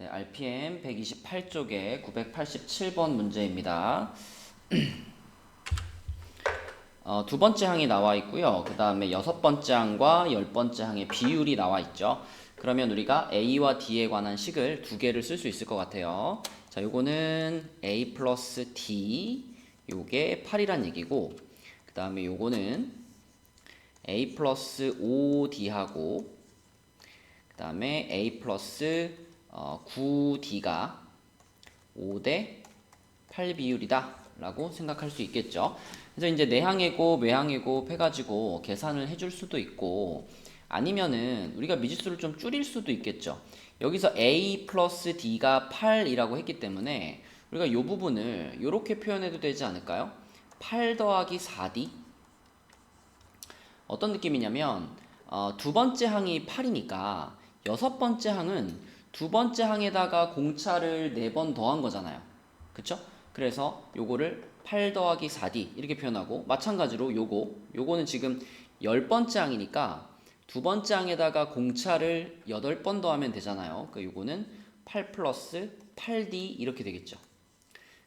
네, RPM 128쪽에 987번 문제입니다. 어, 두 번째 항이 나와 있고요. 그 다음에 여섯 번째 항과 열 번째 항의 비율이 나와 있죠. 그러면 우리가 A와 D에 관한 식을 두 개를 쓸 수 있을 것 같아요. 자, 요거는 A 플러스 D, 요게 8이란 얘기고, 그 다음에 요거는 A 플러스 5D하고, 그 다음에 A 플러스 어, 9D가 5대 8 비율이다 라고 생각할 수 있겠죠. 그래서 이제 외항의 곱 해가지고 계산을 해줄 수도 있고 아니면은 우리가 미지수를 좀 줄일 수도 있겠죠. 여기서 A 플러스 D가 8이라고 했기 때문에 우리가 이 부분을 이렇게 표현해도 되지 않을까요? 8 더하기 4D 어떤 느낌이냐면 어, 두 번째 항이 8이니까 여섯 번째 항은 두 번째 항에다가 공차를 네 번 더한 거잖아요. 그쵸? 그래서 요거를 8 더하기 4D 이렇게 표현하고 마찬가지로 요거 요거는 지금 열 번째 항이니까 두 번째 항에다가 공차를 8번 더하면 되잖아요. 그 요거는 8 플러스 8D 이렇게 되겠죠.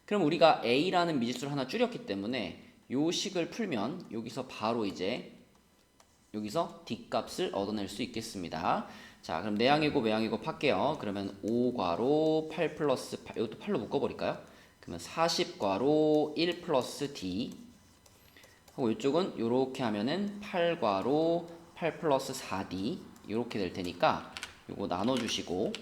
그럼 우리가 A라는 미지수를 하나 줄였기 때문에 요 식을 풀면 여기서 바로 이제 여기서 D 값을 얻어낼 수 있겠습니다. 자, 그럼 내항이고 외항이고 팔게요. 그러면 5괄호 8 플러스 8, 이것도 8로 묶어버릴까요? 그러면 40괄호 1 플러스 D 하고 이쪽은 이렇게 하면은 8괄호 8 플러스 4D 이렇게 될 테니까 이거 나눠주시고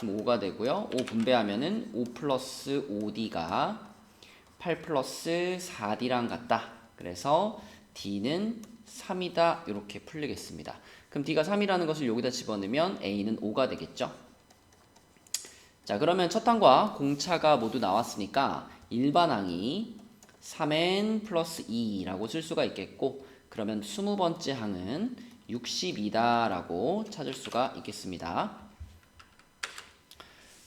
그럼 5가 되고요. 5 분배하면은 5 플러스 5D가 8 플러스 4D랑 같다. 그래서 D는 3이다. 이렇게 풀리겠습니다. 그럼 D가 3이라는 것을 여기다 집어넣으면 A는 5가 되겠죠. 자, 그러면 첫 항과 공차가 모두 나왔으니까 일반항이 3n 플러스 2라고 쓸 수가 있겠고, 그러면 20번째 항은 62다라고 찾을 수가 있겠습니다.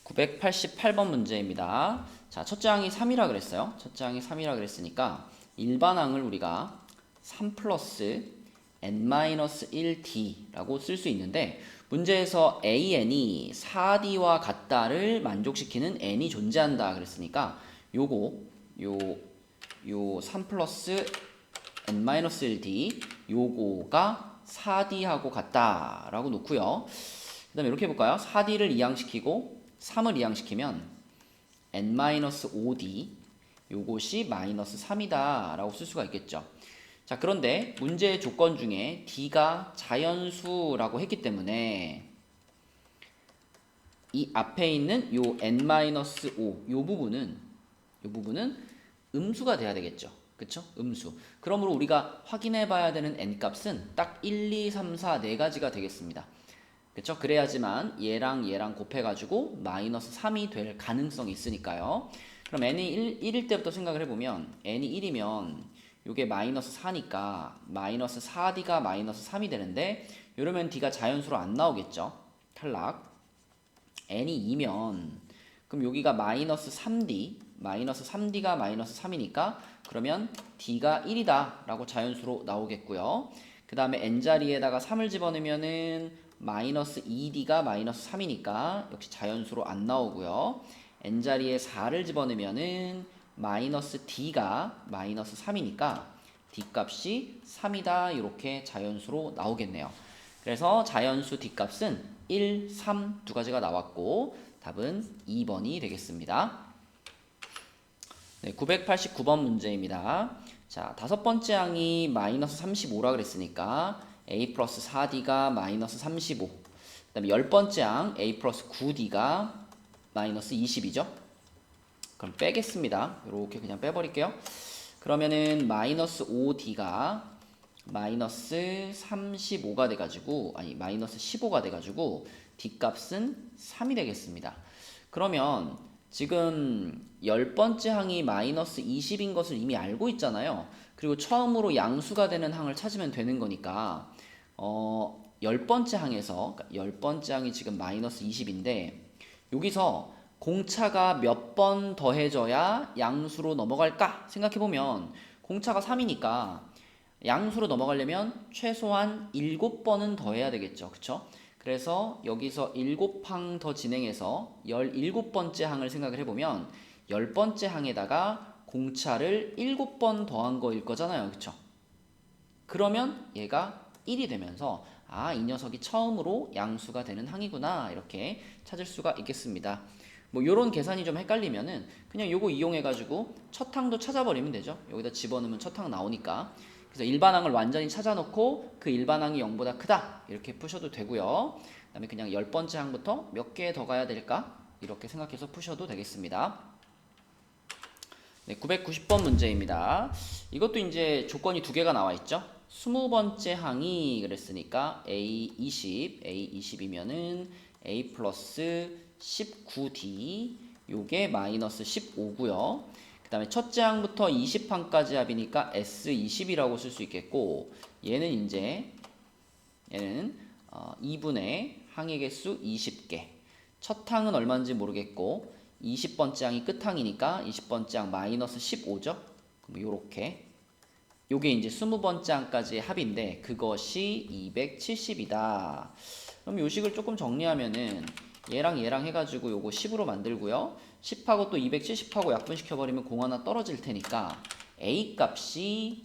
988번 문제입니다. 자, 첫째 항이 3이라 그랬어요. 첫째 항이 3이라 그랬으니까 일반 항을 우리가 3 플러스 n-1d라고 쓸 수 있는데 문제에서 an이 4d와 같다를 만족시키는 n이 존재한다 그랬으니까 요거 요 요 3 플러스 n-1d 요거가 4d하고 같다라고 놓고요. 그 다음에 이렇게 해볼까요? 4d를 이항시키고 3을 이항시키면 n-5d 요것이 마이너스 3이다 라고 쓸 수가 있겠죠. 자, 그런데 문제의 조건 중에 d가 자연수라고 했기 때문에 이 앞에 있는 요 n-5 요 부분은 요 부분은 음수가 돼야 되겠죠. 그쵸? 음수. 그러므로 우리가 확인해 봐야 되는 n 값은 딱 1, 2, 3, 4네 가지가 되겠습니다. 그쵸? 그래야지만 얘랑 얘랑 곱해가지고 마이너스 3이 될 가능성이 있으니까요. 그럼 n이 1, 1일 때부터 생각을 해보면 n이 1이면 이게 마이너스 4니까 마이너스 4d가 마이너스 3이 되는데 이러면 d가 자연수로 안 나오겠죠. 탈락. n이 2면 그럼 여기가 마이너스 3d 마이너스 3d가 마이너스 3이니까 그러면 d가 1이다 라고 자연수로 나오겠고요. 그 다음에 n자리에다가 3을 집어넣으면은 마이너스 2d가 마이너스 3이니까 역시 자연수로 안 나오고요. n자리에 4를 집어넣으면은 마이너스 d가 마이너스 3이니까 d 값이 3이다 이렇게 자연수로 나오겠네요. 그래서 자연수 d 값은 1, 3 두 가지가 나왔고 답은 2번이 되겠습니다. 네, 989번 문제입니다. 자, 다섯 번째 항이 마이너스 35라 그랬으니까 a 플러스 4d가 마이너스 35. 그 다음에 열 번째 항 a 플러스 9d가 마이너스 20이죠. 그럼 빼겠습니다. 이렇게 그냥 빼버릴게요. 그러면은 마이너스 5d가 마이너스 35가 돼가지고 아니 마이너스 15가 돼가지고 d 값은 3이 되겠습니다. 그러면 지금 열 번째 항이 마이너스 20인 것을 이미 알고 있잖아요. 그리고 처음으로 양수가 되는 항을 찾으면 되는 거니까 어, 열 번째 항에서 그러니까 열 번째 항이 지금 마이너스 20인데 여기서 공차가 몇 번 더해져야 양수로 넘어갈까 생각해보면 공차가 3이니까 양수로 넘어가려면 최소한 7번은 더해야 되겠죠. 그쵸? 그 그래서 여기서 7항 더 진행해서 17번째 항을 생각을 해보면 10번째 항에다가 공차를 7번 더한 거일 거잖아요. 그쵸? 그러면 얘가 1이 되면서 아, 이 녀석이 처음으로 양수가 되는 항이구나. 이렇게 찾을 수가 있겠습니다. 뭐 요런 계산이 좀 헷갈리면은 그냥 요거 이용해 가지고 첫 항도 찾아버리면 되죠. 여기다 집어넣으면 첫 항 나오니까. 그래서 일반항을 완전히 찾아놓고 그 일반항이 0보다 크다. 이렇게 푸셔도 되고요. 그다음에 그냥 열 번째 항부터 몇 개 더 가야 될까? 이렇게 생각해서 푸셔도 되겠습니다. 네, 990번 문제입니다. 이것도 이제 조건이 두 개가 나와 있죠. 20번째 항이 그랬으니까 A20, A20이면은 A 플러스 19D 요게 마이너스 15고요. 그 다음에 첫째 항부터 20항까지 합이니까 S20이라고 쓸 수 있겠고 얘는 이제 얘는 어, 2분의 항의 개수 20개 첫 항은 얼마인지 모르겠고 20번째 항이 끝항이니까 20번째 항 마이너스 15죠. 그럼 요렇게 요게 이제 20번째 항까지의 합인데 그것이 270이다. 그럼 요 식을 조금 정리하면은 얘랑 얘랑 해가지고 요거 10으로 만들고요. 10하고 또 270하고 약분시켜버리면 공 하나 떨어질 테니까 A 값이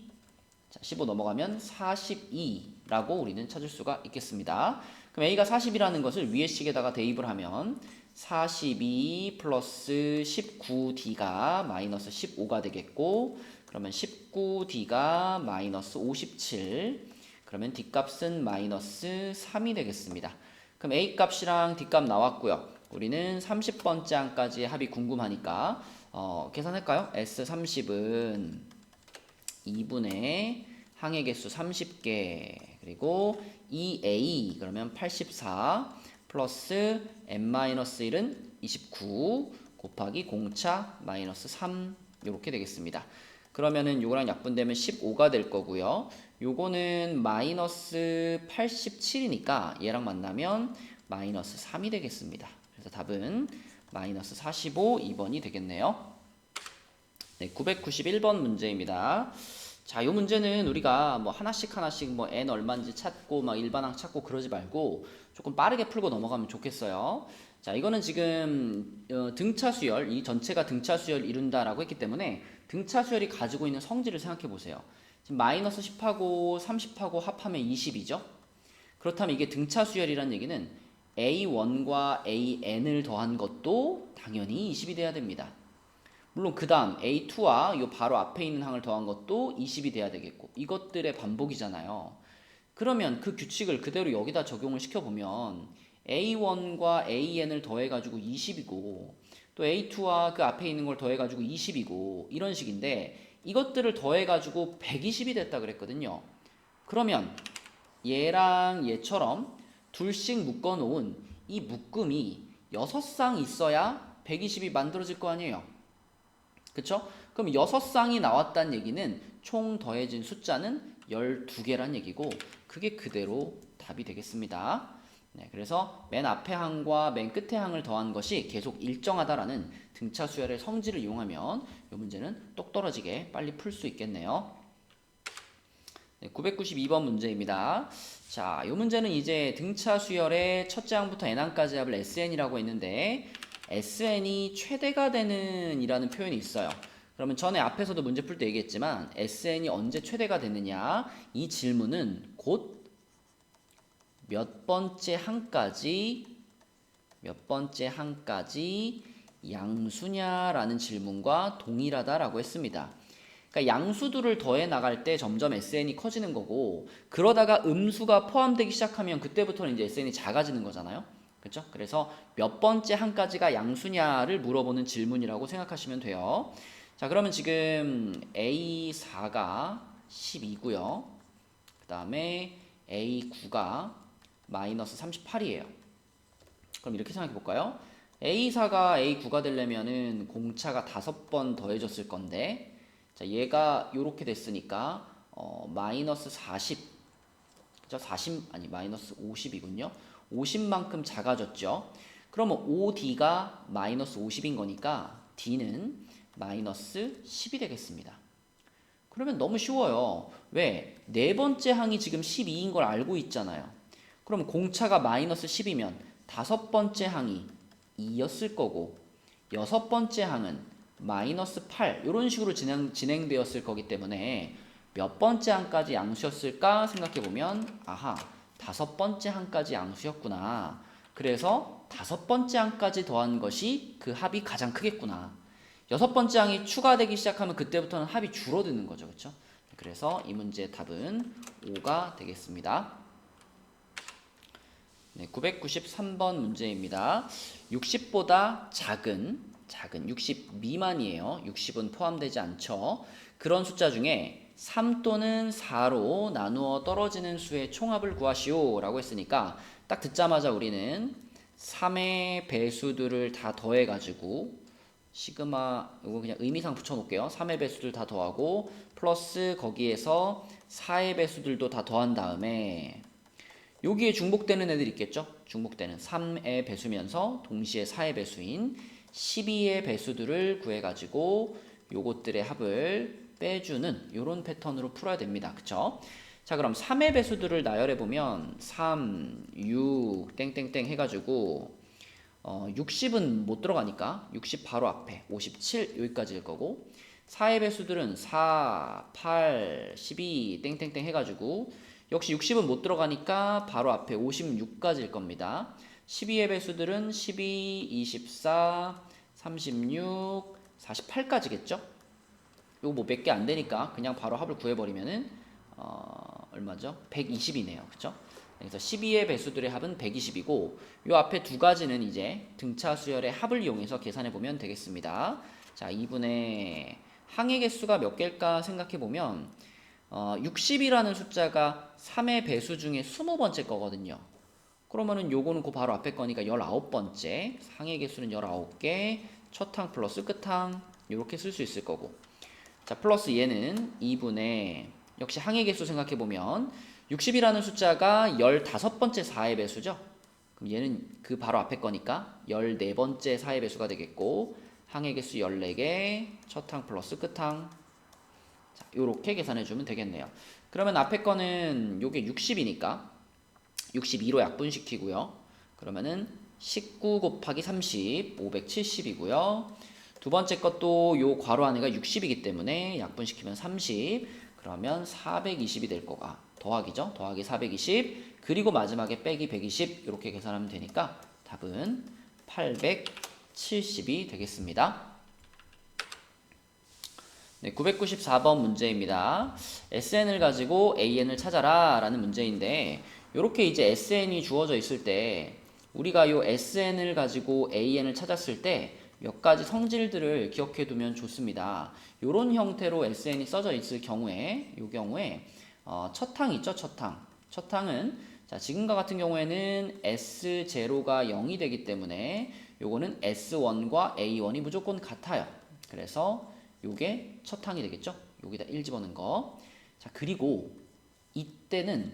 자, 15 넘어가면 42라고 우리는 찾을 수가 있겠습니다. 그럼 A가 40이라는 것을 위의 식에다가 대입을 하면 42 플러스 19D가 마이너스 15가 되겠고 그러면 19D가 마이너스 57 그러면 D값은 마이너스 3이 되겠습니다. 그럼 A 값이랑 D 값 나왔고요. 우리는 30번째 항까지의 합이 궁금하니까 어, 계산할까요? S30은 2분의 항의 개수 30개 그리고 2A 그러면 84 플러스 n-1은 29 곱하기 공차 마이너스 3 이렇게 되겠습니다. 그러면은 요거랑 약분되면 15가 될 거고요. 요거는 마이너스 87이니까 얘랑 만나면 마이너스 3이 되겠습니다. 그래서 답은 마이너스 45 2번이 되겠네요. 네, 991번 문제입니다. 자, 이 문제는 우리가 뭐 하나씩 하나씩 뭐 n 얼마인지 찾고 막 일반항 찾고 그러지 말고 조금 빠르게 풀고 넘어가면 좋겠어요. 자, 이거는 지금 어, 등차 수열, 이 전체가 등차 수열 이룬다라고 했기 때문에 등차 수열이 가지고 있는 성질을 생각해 보세요. 지금 마이너스 10하고 30하고 합하면 20이죠. 그렇다면 이게 등차 수열이라는 얘기는 a1과 an을 더한 것도 당연히 20이 돼야 됩니다. 물론 그 다음 A2와 요 바로 앞에 있는 항을 더한 것도 20이 돼야 되겠고 이것들의 반복이잖아요. 그러면 그 규칙을 그대로 여기다 적용을 시켜보면 A1과 AN을 더해가지고 20이고 또 A2와 그 앞에 있는 걸 더해가지고 20이고 이런 식인데 이것들을 더해가지고 120이 됐다 그랬거든요. 그러면 얘랑 얘처럼 둘씩 묶어놓은 이 묶음이 6쌍 있어야 120이 만들어질 거 아니에요. 그쵸? 그럼 6쌍이 나왔다는 얘기는 총 더해진 숫자는 12개란 얘기고 그게 그대로 답이 되겠습니다. 네, 그래서 맨 앞에 항과 맨 끝에 항을 더한 것이 계속 일정하다라는 등차 수열의 성질을 이용하면 이 문제는 똑 떨어지게 빨리 풀 수 있겠네요. 네, 992번 문제입니다. 자, 이 문제는 이제 등차 수열의 첫째 항부터 n항까지 합을 SN이라고 했는데 SN이 최대가 되는 이라는 표현이 있어요. 그러면 전에 앞에서도 문제 풀 때 얘기했지만 SN이 언제 최대가 되느냐 이 질문은 곧 몇 번째 항까지 몇 번째 항까지 양수냐라는 질문과 동일하다라고 했습니다. 그러니까 양수들을 더해 나갈 때 점점 SN이 커지는 거고 그러다가 음수가 포함되기 시작하면 그때부터는 이제 SN이 작아지는 거잖아요. 그렇죠? 그래서 몇 번째 항까지가 양수냐를 물어보는 질문이라고 생각하시면 돼요. 자, 그러면 지금 A4가 12고요. 그 다음에 A9가 마이너스 38이에요. 그럼 이렇게 생각해 볼까요? A4가 A9가 되려면은 공차가 다섯 번 더해졌을 건데, 자, 얘가 이렇게 됐으니까, 어, 마이너스 40, 그죠? 40, 아니, 마이너스 50이군요. 50만큼 작아졌죠. 그러면 OD가 마이너스 50인 거니까 D는 마이너스 10이 되겠습니다. 그러면 너무 쉬워요. 왜? 네 번째 항이 지금 12인 걸 알고 있잖아요. 그럼 공차가 마이너스 10이면 다섯 번째 항이 2였을 거고 여섯 번째 항은 마이너스 8 이런 식으로 진행, 진행되었을 거기 때문에 몇 번째 항까지 양수였을까 생각해 보면 아하 다섯 번째 항까지 양수였구나. 그래서 다섯 번째 항까지 더한 것이 그 합이 가장 크겠구나. 여섯 번째 항이 추가되기 시작하면 그때부터는 합이 줄어드는 거죠. 그렇죠 그래서 이 문제의 답은 5가 되겠습니다 네, 993번 문제입니다. 60보다 작은 작은 60 미만이에요. 60은 포함되지 않죠. 그런 숫자 중에 3 또는 4로 나누어 떨어지는 수의 총합을 구하시오 라고 했으니까 딱 듣자마자 우리는 3의 배수들을 다 더해 가지고 시그마 이거 그냥 의미상 붙여 놓을게요. 3의 배수들 다 더하고 플러스 거기에서 4의 배수들도 다 더한 다음에 여기에 중복되는 애들 있겠죠? 중복되는 3의 배수면서 동시에 4의 배수인 12의 배수들을 구해가지고 요것들의 합을 빼주는 이런 패턴으로 풀어야 됩니다. 그쵸? 자 그럼 3의 배수들을 나열해 보면 3, 6, 땡땡땡 해가지고 어, 60은 못 들어가니까 60 바로 앞에 57 여기까지일 거고 4의 배수들은 4, 8, 12 땡땡땡 해가지고 역시 60은 못 들어가니까 바로 앞에 56까지일 겁니다. 12의 배수들은 12, 24, 36, 48까지겠죠? 요거 뭐 몇 개 안 되니까 그냥 바로 합을 구해버리면은 어, 얼마죠? 120이네요. 그쵸? 그래서 12의 배수들의 합은 120이고 요 앞에 두 가지는 이제 등차 수열의 합을 이용해서 계산해 보면 되겠습니다. 자, 2분의 항의 개수가 몇 개일까 생각해 보면 어, 60이라는 숫자가 3의 배수 중에 20번째 거거든요. 그러면은 요거는 그 바로 앞에 거니까 19번째. 상의 개수는 19개. 첫 항 플러스 끝항. 이렇게 쓸 수 있을 거고. 자, 플러스 얘는 2분의 역시 항의 개수 생각해 보면 60이라는 숫자가 15번째 4의 배수죠. 그럼 얘는 그 바로 앞에 거니까 14번째 4의 배수가 되겠고 항의 개수 14개, 첫 항 플러스 끝항. 자, 요렇게 계산해 주면 되겠네요. 그러면 앞에 거는 요게 60이니까 62로 약분시키고요. 그러면은 19 곱하기 30, 570이고요. 두 번째 것도 요 괄호 안에가 60이기 때문에 약분시키면 30, 그러면 420이 될 거가 더하기죠. 더하기 420, 그리고 마지막에 빼기 120 이렇게 계산하면 되니까 답은 870이 되겠습니다. 네, 994번 문제입니다. SN을 가지고 AN을 찾아라 라는 문제인데 이렇게 이제 SN이 주어져 있을 때 우리가 이 SN을 가지고 AN을 찾았을 때 몇 가지 성질들을 기억해 두면 좋습니다. 이런 형태로 SN이 써져 있을 경우에 이 경우에 어, 첫항 있죠, 첫 항. 첫 항은 자, 지금과 같은 경우에는 S0가 0이 되기 때문에 요거는 S1과 A1이 무조건 같아요. 그래서 요게 첫 항이 되겠죠? 여기다 1 집어넣은 거. 자, 그리고 이때는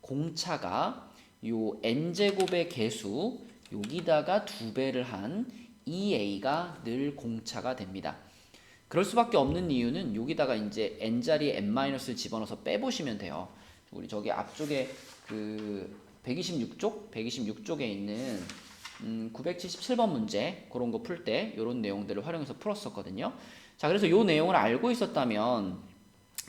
공차가 요 n제곱의 개수 여기다가 두 배를 한 2a가 늘 공차가 됩니다. 그럴 수밖에 없는 이유는 여기다가 이제 n자리에 n-를 집어넣어서 빼보시면 돼요. 우리 저기 앞쪽에 그 126쪽, 126쪽에 있는 음, 977번 문제 그런 거 풀 때 이런 내용들을 활용해서 풀었었거든요. 자, 그래서 이 내용을 알고 있었다면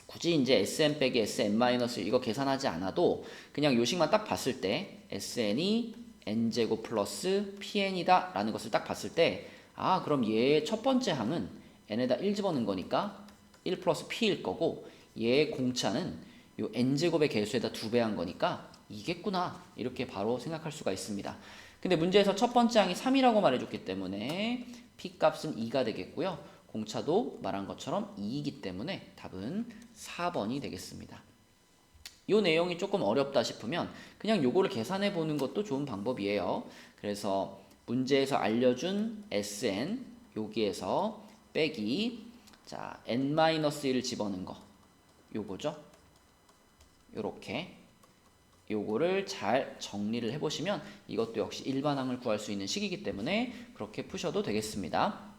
굳이 이제 SN 빼기 SN 마이너스 이거 계산하지 않아도 그냥 요식만 딱 봤을 때 SN이 N제곱 플러스 PN이다 라는 것을 딱 봤을 때 아, 그럼 얘의 첫 번째 항은 N에다 1 집어넣은 거니까 1 플러스 P일 거고 얘의 공차는 요 N제곱의 개수에다 두배한 거니까 이겠구나 이렇게 바로 생각할 수가 있습니다. 근데 문제에서 첫 번째 항이 3이라고 말해줬기 때문에 P 값은 2가 되겠고요. 공차도 말한 것처럼 2이기 때문에 답은 4번이 되겠습니다. 이 내용이 조금 어렵다 싶으면 그냥 요거를 계산해 보는 것도 좋은 방법이에요. 그래서 문제에서 알려준 SN 여기에서 빼기 자 n-1을 집어넣은 거 요거죠. 요렇게 요거를 잘 정리를 해보시면 이것도 역시 일반항을 구할 수 있는 식이기 때문에 그렇게 푸셔도 되겠습니다.